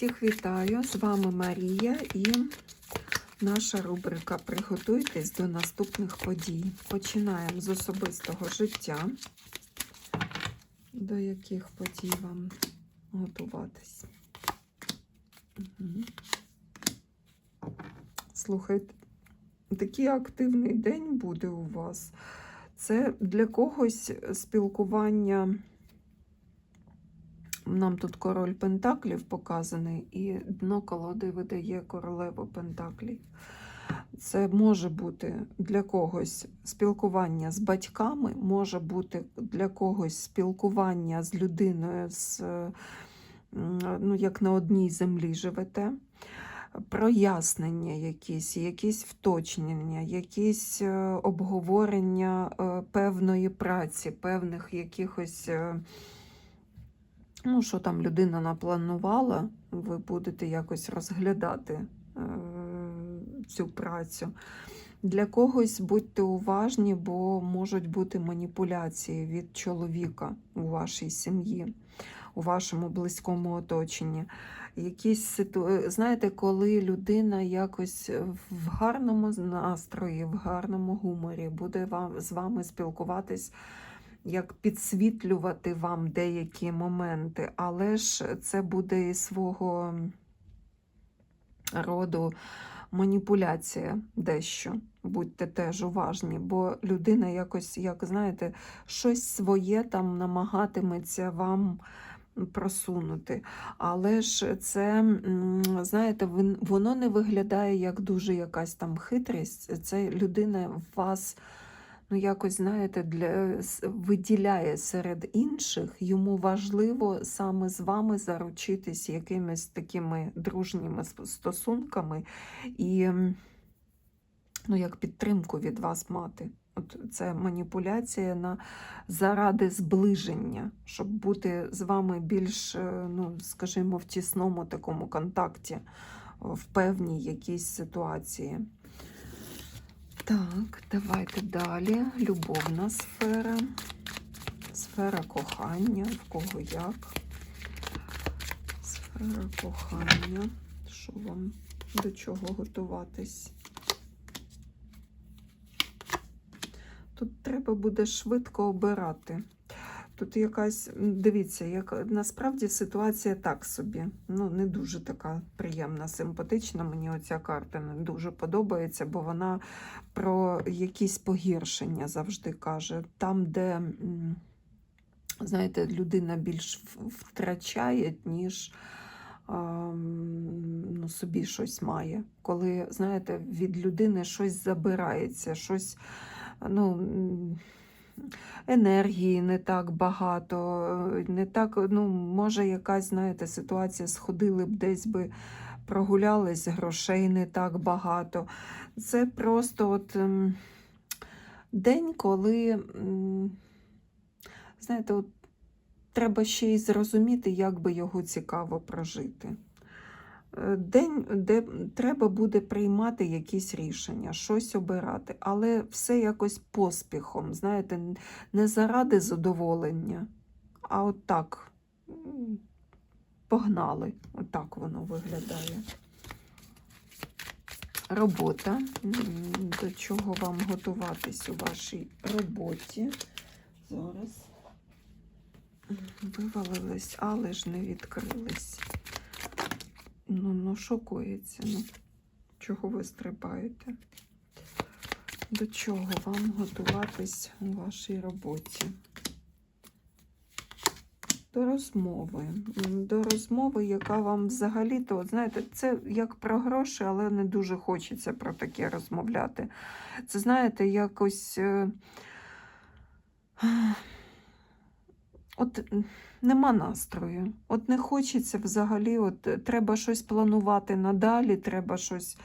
Всіх вітаю! З вами Марія і наша рубрика Приготуйтесь до наступних подій. Починаємо з особистого життя. До яких подій вам готуватись? Угу. Слухайте, такий активний день буде у вас. Це для когось спілкування. Нам тут король Пентаклів показаний, і дно колоди видає королеву Пентаклів. Це може бути для когось спілкування з батьками, може бути для когось спілкування з людиною, з, ну, як на одній землі живете. Прояснення якісь, якісь вточнення, якісь е, обговорення е, певної праці, певних якихось. Е, Ну, що там людина напланувала, ви будете якось розглядати е, цю працю. Для когось будьте уважні, бо можуть бути маніпуляції від чоловіка у вашій сім'ї, у вашому близькому оточенні. Якісь ситу... Знаєте, коли людина якось в гарному настрої, в гарному гуморі буде вам, з вами спілкуватись як підсвітлювати вам деякі моменти, але ж це буде і свого роду маніпуляція дещо. Будьте теж уважні, бо людина якось, як знаєте, щось своє там намагатиметься вам просунути. Але ж це, знаєте, воно не виглядає як дуже якась там хитрість. Це людина вас ну якось, знаєте, для, виділяє серед інших, йому важливо саме з вами заручитись якимись такими дружніми стосунками і ну, як підтримку від вас мати. От Це маніпуляція на заради зближення, щоб бути з вами більш, е, ну, скажімо, в тісному такому контакті, в певній якійсь ситуації. Так, давайте далі. Любовна сфера, сфера кохання, в кого як. Сфера кохання. Що вам до чого готуватись? Тут треба буде швидко обирати. Тут якась, дивіться, як насправді ситуація так собі. Ну, не дуже така приємна, симпатична. Мені оця карта не дуже подобається, бо вона про якісь погіршення завжди каже. Там, де, знаєте, людина більш втрачає, ніж ну, собі щось має. Коли, знаєте, від людини щось забирається, щось, ну енергії не так багато, не так, ну, може, якась, знаєте, ситуація сходили б десь би прогулялись, грошей не так багато. Це просто от ем, день, коли, знаєте, от треба ще й зрозуміти, як би його цікаво прожити. Е, день, де треба буде приймати якісь рішення, щось обирати, але все якось поспіхом, знаєте, не заради задоволення, а от так погнали. Отак воно виглядає. Робота. До чого вам готуватись у вашій роботі? Зараз вивалились, але ж не відкрились. Ну, ну, шокується. Ну, чого ви стрибаєте? До чого вам готуватись у вашій роботі? До розмови. До розмови, яка вам взагалі-то, от знаєте, це як про гроші, але не дуже хочеться про таке розмовляти. Це, знаєте, якось. Е, От нема настрою. От не хочеться взагалі, от е, треба щось планувати надалі, треба щось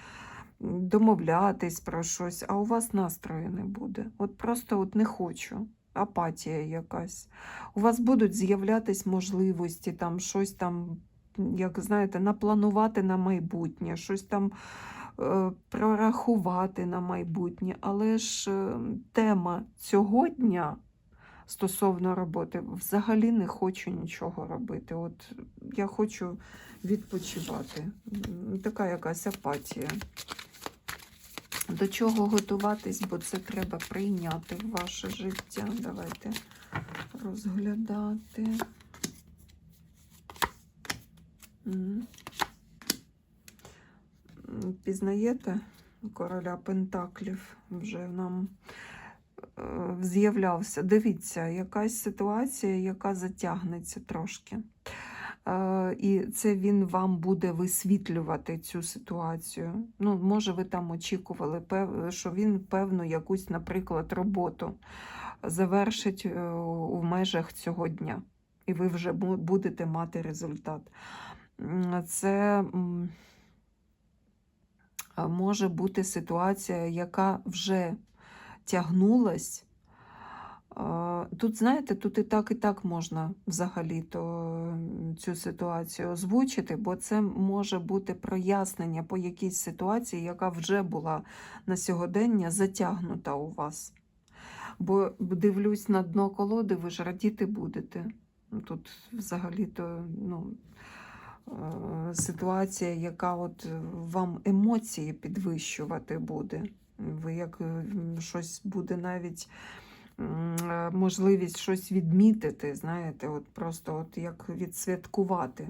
домовлятись про щось, а у вас настрою не буде. От просто от не хочу. Апатія якась. У вас будуть з'являтись можливості, там щось там, як знаєте, напланувати на майбутнє, щось там е, прорахувати на майбутнє. Але ж е, тема цього дня стосовно роботи. Взагалі не хочу нічого робити. От я хочу відпочивати. Така якась апатія. До чого готуватись, бо це треба прийняти в ваше життя. Давайте розглядати. Пізнаєте короля Пентаклів вже нам з'являвся. Дивіться, якась ситуація, яка затягнеться трошки. Е, І це він вам буде висвітлювати цю ситуацію. Ну, може, ви там очікували, що він певну якусь, наприклад, роботу завершить е, у межах цього дня, і ви вже будете мати результат. Це може бути ситуація, яка вже тягнулась. Тут, знаєте, тут і так, і так можна взагалі-то цю ситуацію озвучити, бо це може бути прояснення по якійсь ситуації, яка вже була на сьогодення затягнута у вас. Бо дивлюсь на дно колоди, ви ж радіти будете. Ну, Тут взагалі-то ну, е, ситуація, яка от вам емоції підвищувати буде. Ви як е, щось буде навіть е, можливість щось відмітити, знаєте, от просто от як відсвяткувати.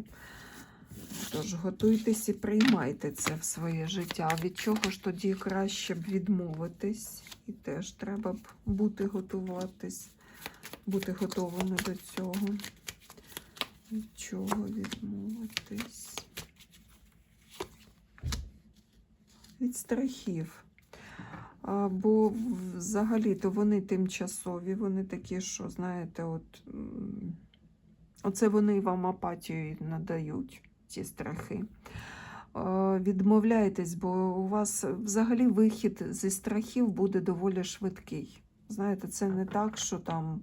Тож готуйтесь і приймайте це в своє життя. Від чого ж тоді краще б відмовитись? І теж треба б бути готуватись, бути готовими до цього. Від чого відмовитись? Від страхів. Бо взагалі-то вони тимчасові, вони такі, що, знаєте, от оце вони вам апатію надають, ці страхи. Е, Відмовляйтесь, бо у вас взагалі вихід зі страхів буде доволі швидкий. Знаєте, це не так, що там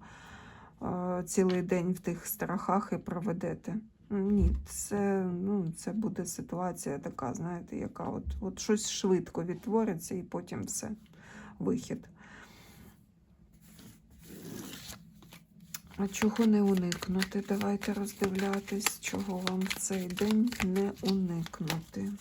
е, цілий день в тих страхах і проведете. Ні, це, ну, це буде ситуація така, знаєте, яка от, от щось швидко відтвориться і потім все, вихід. А чого не уникнути? Давайте роздивлятись, чого вам в цей день не уникнути.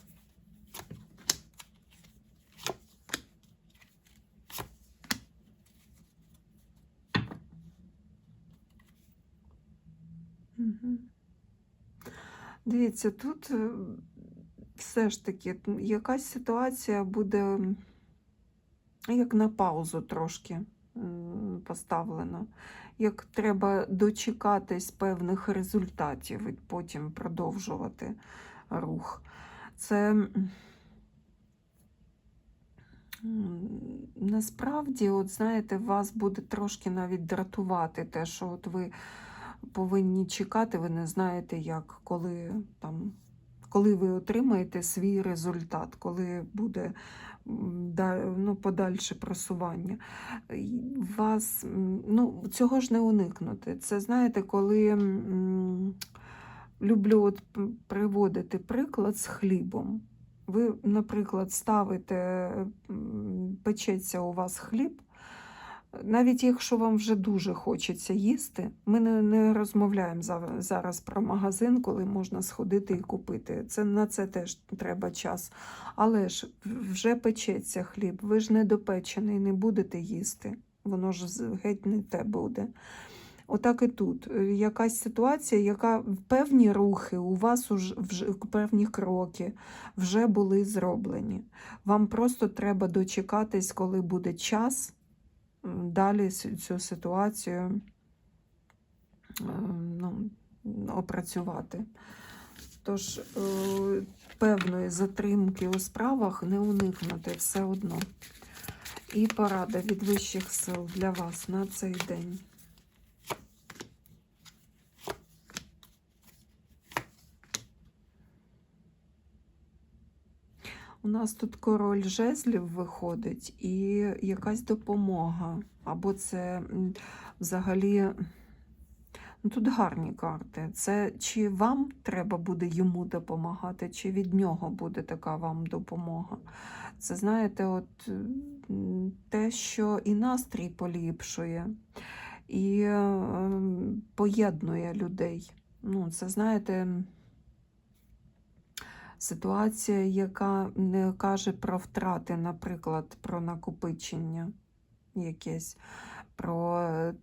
Дивіться, тут е, все ж таки якась ситуація буде як на паузу трошки м, поставлена. Як треба дочекатись певних результатів і потім продовжувати рух. Це насправді, от знаєте, вас буде трошки навіть дратувати те, що от ви повинні чекати, ви не знаєте, як, коли там. Коли ви отримаєте свій результат, коли буде ну, подальше просування, вас ну, цього ж не уникнути. Це знаєте, коли люблю от приводити приклад з хлібом. Ви, наприклад, ставите, печеться у вас хліб, навіть якщо вам вже дуже хочеться їсти, ми не, не розмовляємо за- зараз про магазин, коли можна сходити і купити. Це на це теж треба час. Але ж вже печеться хліб, ви ж не допечений, не будете їсти. Воно ж геть не те буде. Отак і тут. Якась ситуація, яка певні рухи у вас уже, вже певні кроки вже були зроблені. Вам просто треба дочекатись, коли буде час далі цю ситуацію е, ну, опрацювати. Тож е, певної затримки у справах не уникнути все одно. І порада від вищих сил для вас на цей день. У нас тут король жезлів виходить і якась допомога. Або це взагалі. Ну, тут гарні карти. Це чи вам треба буде йому допомагати, чи від нього буде така вам допомога. Це, знаєте, от те, що і настрій поліпшує, і е, поєднує людей. Ну, це знаєте. Ситуація, яка не каже про втрати, наприклад, про накопичення якесь, про е,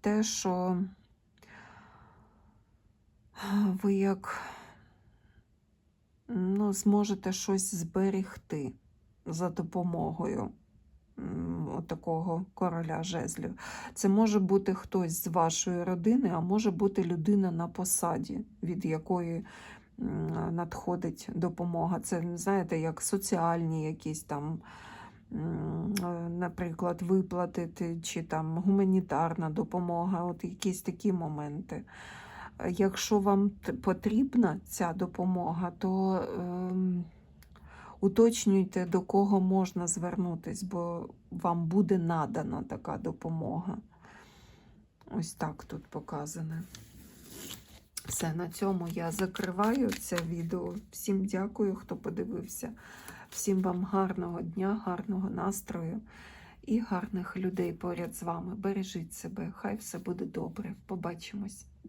те, що ви як ну, зможете щось зберегти за допомогою м, отакого короля жезлів. Це може бути хтось з вашої родини, а може бути людина на посаді, від якої надходить допомога. Це, знаєте, як соціальні якісь там, е, наприклад, виплатити, чи там гуманітарна допомога, от якісь такі моменти. Е, Якщо вам потрібна ця допомога, то ем, уточнюйте, до кого можна звернутись, бо вам буде надана така допомога. Ось так тут показане. Все, на цьому я закриваю це відео. Всім дякую, хто подивився. Всім вам гарного дня, гарного настрою і гарних людей поряд з вами. Бережіть себе, хай все буде добре. Побачимось.